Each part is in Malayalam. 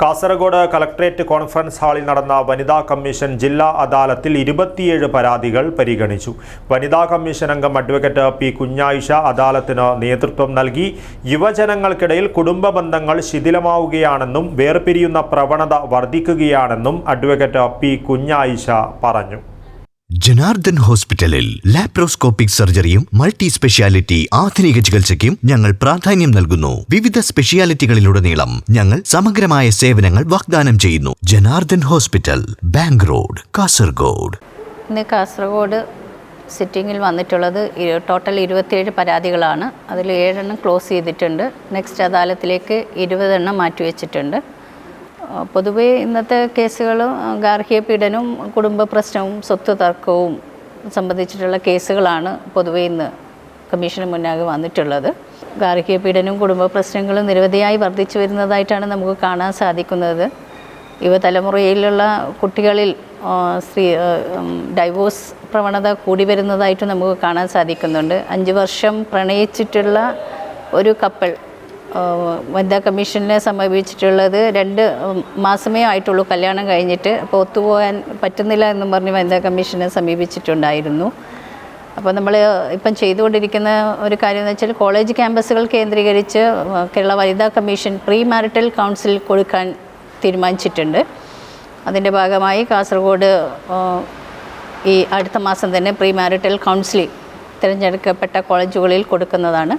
കാസർഗോഡ് കളക്ട്രേറ്റ് കോൺഫറൻസ് ഹാളിൽ നടന്ന വനിതാ കമ്മീഷൻ ജില്ലാ അദാലത്തിൽ ഇരുപത്തിയേഴ് പരാതികൾ പരിഗണിച്ചു. വനിതാ കമ്മീഷൻ അംഗം അഡ്വക്കേറ്റ് പി കുഞ്ഞായിഷ അദാലത്തിന് നേതൃത്വം നൽകി. യുവജനങ്ങൾക്കിടയിൽ കുടുംബ ബന്ധങ്ങൾ ശിഥിലമാവുകയാണെന്നും വേർപിരിയുന്ന പ്രവണത വർദ്ധിക്കുകയാണെന്നും അഡ്വക്കേറ്റ് പി കുഞ്ഞായിഷ പറഞ്ഞു. ജനാർദ്ദൻ ഹോസ്പിറ്റലിൽ ലാപ്രോസ്കോപ്പിക് സർജറിയും മൾട്ടി സ്പെഷ്യാലിറ്റി ആധുനിക ചികിത്സയ്ക്കും ഞങ്ങൾ പ്രാധാന്യം നൽകുന്നു. വിവിധ സ്പെഷ്യാലിറ്റികളിലുടനീളം ഞങ്ങൾ സമഗ്രമായ സേവനങ്ങൾ വാഗ്ദാനം ചെയ്യുന്നു. Janardhan hospital bank road Kasaragod. ഇന്ന് കാസർഗോഡ് സിറ്റിങ്ങിൽ വന്നിട്ടുള്ളത് ടോട്ടൽ ഇരുപത്തിയേഴ് പരാതികളാണ്. അതിൽ ഏഴെണ്ണം ക്ലോസ് ചെയ്തിട്ടുണ്ട്. നെക്സ്റ്റ് അദാലത്തിലേക്ക് ഇരുപതെണ്ണം മാറ്റിവെച്ചിട്ടുണ്ട്. പൊതുവേ ഇന്നത്തെ കേസുകൾ ഗാർഹിക പീഡനവും കുടുംബ പ്രശ്നവും സ്വത്ത് തർക്കവും സംബന്ധിച്ചിട്ടുള്ള കേസുകളാണ് പൊതുവേ ഇന്ന് കമ്മീഷന് മുന്നാകെ വന്നിട്ടുള്ളത്. ഗാർഹിക പീഡനവും കുടുംബ പ്രശ്നങ്ങളും നിരവധിയായി വർദ്ധിച്ചു വരുന്നതായിട്ടാണ് നമുക്ക് കാണാൻ സാധിക്കുന്നത്. യുവതലമുറയിലുള്ള കുട്ടികളിൽ സ്ത്രീ ഡൈവോഴ്സ് പ്രവണത കൂടി വരുന്നതായിട്ട് നമുക്ക് കാണാൻ സാധിക്കുന്നുണ്ട്. അഞ്ച് വർഷം പ്രണയിച്ചിട്ടുള്ള ഒരു കപ്പിൾ വനിതാ കമ്മീഷനെ സമീപിച്ചിട്ടുള്ളത് രണ്ട് മാസമേ ആയിട്ടുള്ളൂ കല്യാണം കഴിഞ്ഞിട്ട്. അപ്പോൾ ഒത്തുപോകാൻ പറ്റുന്നില്ല എന്നും പറഞ്ഞ് വനിതാ കമ്മീഷനെ സമീപിച്ചിട്ടുണ്ടായിരുന്നു. അപ്പോൾ നമ്മൾ ഇപ്പം ചെയ്തുകൊണ്ടിരിക്കുന്ന ഒരു കാര്യം എന്ന് വെച്ചാൽ കോളേജ് ക്യാമ്പസുകൾ കേന്ദ്രീകരിച്ച് കേരള വനിതാ കമ്മീഷൻ പ്രീ മാരിറ്റൽ കൗൺസിൽ കൊടുക്കാൻ തീരുമാനിച്ചിട്ടുണ്ട്. അതിന്റെ ഭാഗമായി കാസർഗോഡ് ഈ അടുത്ത മാസം തന്നെ പ്രീ മാരിറ്റൽ കൗൺസിലിംഗ് തിരഞ്ഞെടുക്കപ്പെട്ട കോളേജുകളിൽ കൊടുക്കുന്നതാണ്.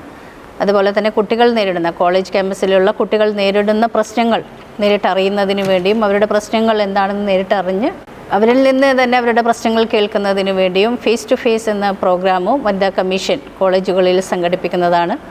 അതുപോലെ തന്നെ കുട്ടികൾ നേരിടുന്ന കോളേജ് ക്യാമ്പസിലുള്ള കുട്ടികൾ നേരിടുന്ന പ്രശ്നങ്ങൾ നേരിട്ടറിയുന്നതിന് വേണ്ടിയും അവരുടെ പ്രശ്നങ്ങൾ എന്താണെന്ന് നേരിട്ടറിഞ്ഞ് അവരിൽ നിന്ന് തന്നെ അവരുടെ പ്രശ്നങ്ങൾ കേൾക്കുന്നതിന് വേണ്ടിയും ഫേസ് ടു ഫേസ് എന്ന പ്രോഗ്രാമും വനിതാ കമ്മീഷൻ കോളേജുകളിൽ സംഘടിപ്പിക്കുന്നതാണ്.